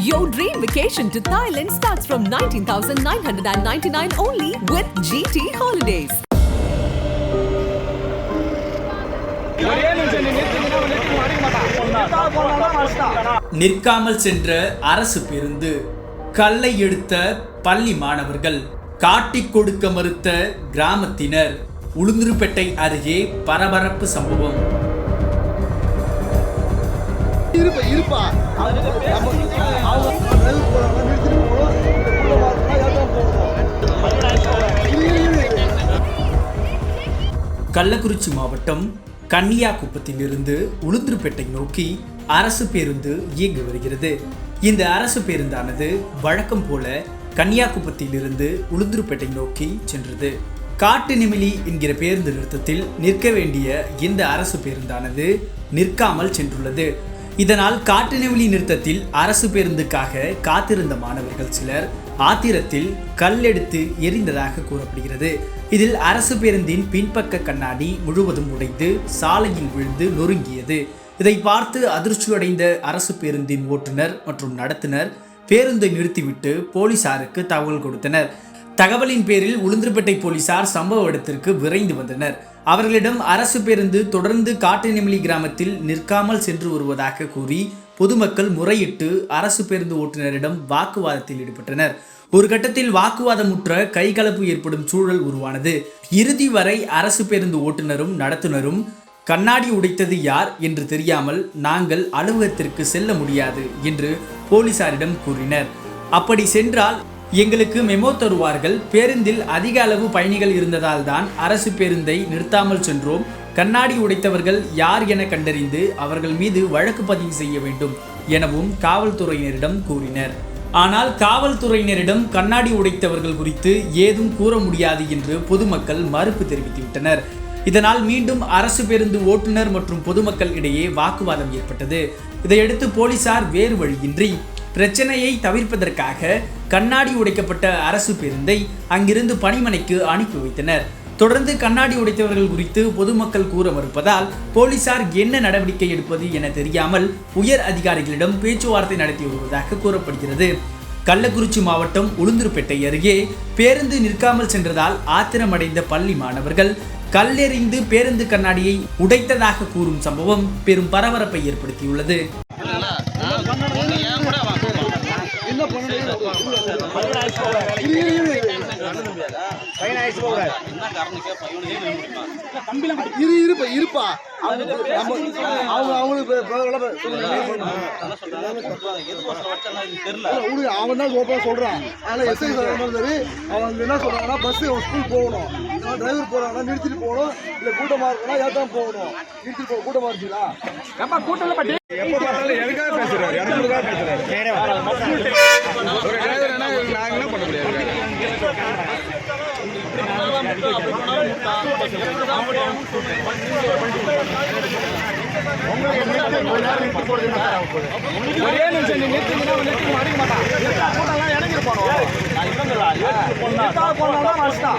Your dream vacation to Thailand starts from 19,999 only with GT Holidays. நிற்காமல் சென்ற அரசு பேருந்து கல்லை எடுத்த பள்ளி மாணவர்கள் காட்டிக் கொடுக்க மறுத்த கிராமத்தினர் உளுந்தூர்பேட்டை அருகே பரபரப்பு சம்பவம் இருப்பா இருப்பா. கள்ளக்குறிச்சி மாவட்டம் கன்னியாகுப்பத்திலிருந்து உளுந்தூர்பேட்டை நோக்கி அரசு பேருந்து இயங்கி வருகிறது. இந்த அரசு பேருந்தானது வழக்கம் போல கன்னியாகுப்பத்திலிருந்து உளுந்தூர்பேட்டை நோக்கி சென்றது. காட்டு நிமிலி என்கிற பேருந்து நிறுத்தத்தில் நிற்க வேண்டிய இந்த அரசு பேருந்தானது நிற்காமல் சென்றுள்ளது. இதனால் காட்டு நெவிலி நிறுத்தத்தில் அரசு பேருந்துக்காக காத்திருந்த மாணவர்கள் சிலர் ஆத்திரத்தில் கல்லெடுத்து எரிந்ததாக கூறப்படுகிறது. இதில் அரசு பேருந்தின் பின்பக்க கண்ணாடி முழுவதும் உடைந்து சாலையில் விழுந்து நொறுங்கியது. இதை பார்த்து அதிர்ச்சியடைந்த அரசு பேருந்தின் ஓட்டுநர் மற்றும் நடத்துனர் பேருந்தை நிறுத்திவிட்டு போலீசாருக்கு தகவல் கொடுத்தனர். தகவலின் பேரில் உளுந்தூர்பேட்டை போலீசார் சம்பவ இடத்திற்கு விரைந்து வந்தனர். அவர்களிடம் அரசு பேருந்து தொடர்ந்து காட்டுநெமிலி கிராமத்தில் நிற்காமல் சென்று வருவதாக கூறி பொதுமக்கள் முறையிட்டு அரசு பேருந்து ஓட்டுநரிடம் வாக்குவாதத்தில் ஈடுபட்டனர். ஒரு கட்டத்தில் வாக்குவாதமுற்ற கைகலப்பு ஏற்படும் சூழல் உருவானது. இறுதி வரை அரசு பேருந்து ஓட்டுநரும் நடத்துனரும் கண்ணாடி உடைத்தது யார்? என்று தெரியாமல் நாங்கள் அலுவலகத்திற்கு செல்ல முடியாது என்று போலீசாரிடம் கூறினர். அப்படி சென்றால் எங்களுக்கு மெமோ தருவார்கள். பேருந்தில் அதிக அளவு பயணிகள் இருந்ததால் தான் அரசு பேருந்தை நிறுத்தாமல் சென்றோம். கண்ணாடி உடைத்தவர்கள் யார் என கண்டறிந்து அவர்கள் மீது வழக்கு பதிவு செய்ய வேண்டும் எனவும் காவல்துறையினரிடம் கூறினர். ஆனால் காவல்துறையினரிடம் கண்ணாடி உடைத்தவர்கள் குறித்து ஏதும் கூற முடியாது என்று பொதுமக்கள் மறுப்பு தெரிவித்துவிட்டனர். இதனால் மீண்டும் அரசு பேருந்து ஓட்டுநர் மற்றும் பொதுமக்கள் இடையே வாக்குவாதம் ஏற்பட்டது. இதையடுத்து போலீசார் வேறு வழியின்றி பிரச்சனையை தவிர்ப்பதற்காக கண்ணாடி உடைக்கப்பட்ட அரசு பேருந்தை அங்கிருந்து பணிமனைக்கு அனுப்பி வைத்தனர். தொடர்ந்து கண்ணாடி உடைத்தவர்கள் குறித்து பொதுமக்கள் கூற மறுப்பதால் போலீசார் என்ன நடவடிக்கை எடுப்பது என தெரியாமல் உயர் அதிகாரிகளிடம் பேச்சுவார்த்தை நடத்தி வருவதாக கூறப்படுகிறது. கள்ளக்குறிச்சி மாவட்டம் உளுந்தூர்பேட்டை அருகே பேருந்து நிற்காமல் சென்றதால் ஆத்திரமடைந்த பள்ளி மாணவர்கள் கல்லெறிந்து பேருந்து கண்ணாடியை உடைத்ததாக கூறும் சம்பவம் பெரும் பரபரப்பை ஏற்படுத்தியுள்ளது என்ன பண்ணணும் இரு, இருப்பா இருப்பா நம்ம அவங்க அவங்களுக்கு அவன் தான் ஓப்பனாக சொல்றான் அதனால எஸ்ஐ சரி அவங்க என்ன சொல்றாங்கன்னா பஸ்ஸு ஸ்கூல் போகணும் டிரைவர் போகிறாங்கன்னா நிறுத்திட்டு போகணும் இல்லை கூட்டமா இருக்குன்னா ஏத்தான் போகணும் நிறுத்திட்டு போக கூட்டமா இருந்துச்சுங்களா என்ன நாங்க என்ன பண்ண முடியாது. ஒரே நிமிஷம் நீ நிறுத்திங்கன்னா நிறுத்திக்க மாட்டேங்க மாட்டான். கூட்டம்லாம் இறங்கி போனோம்? போனோம்னா மஸ்தான்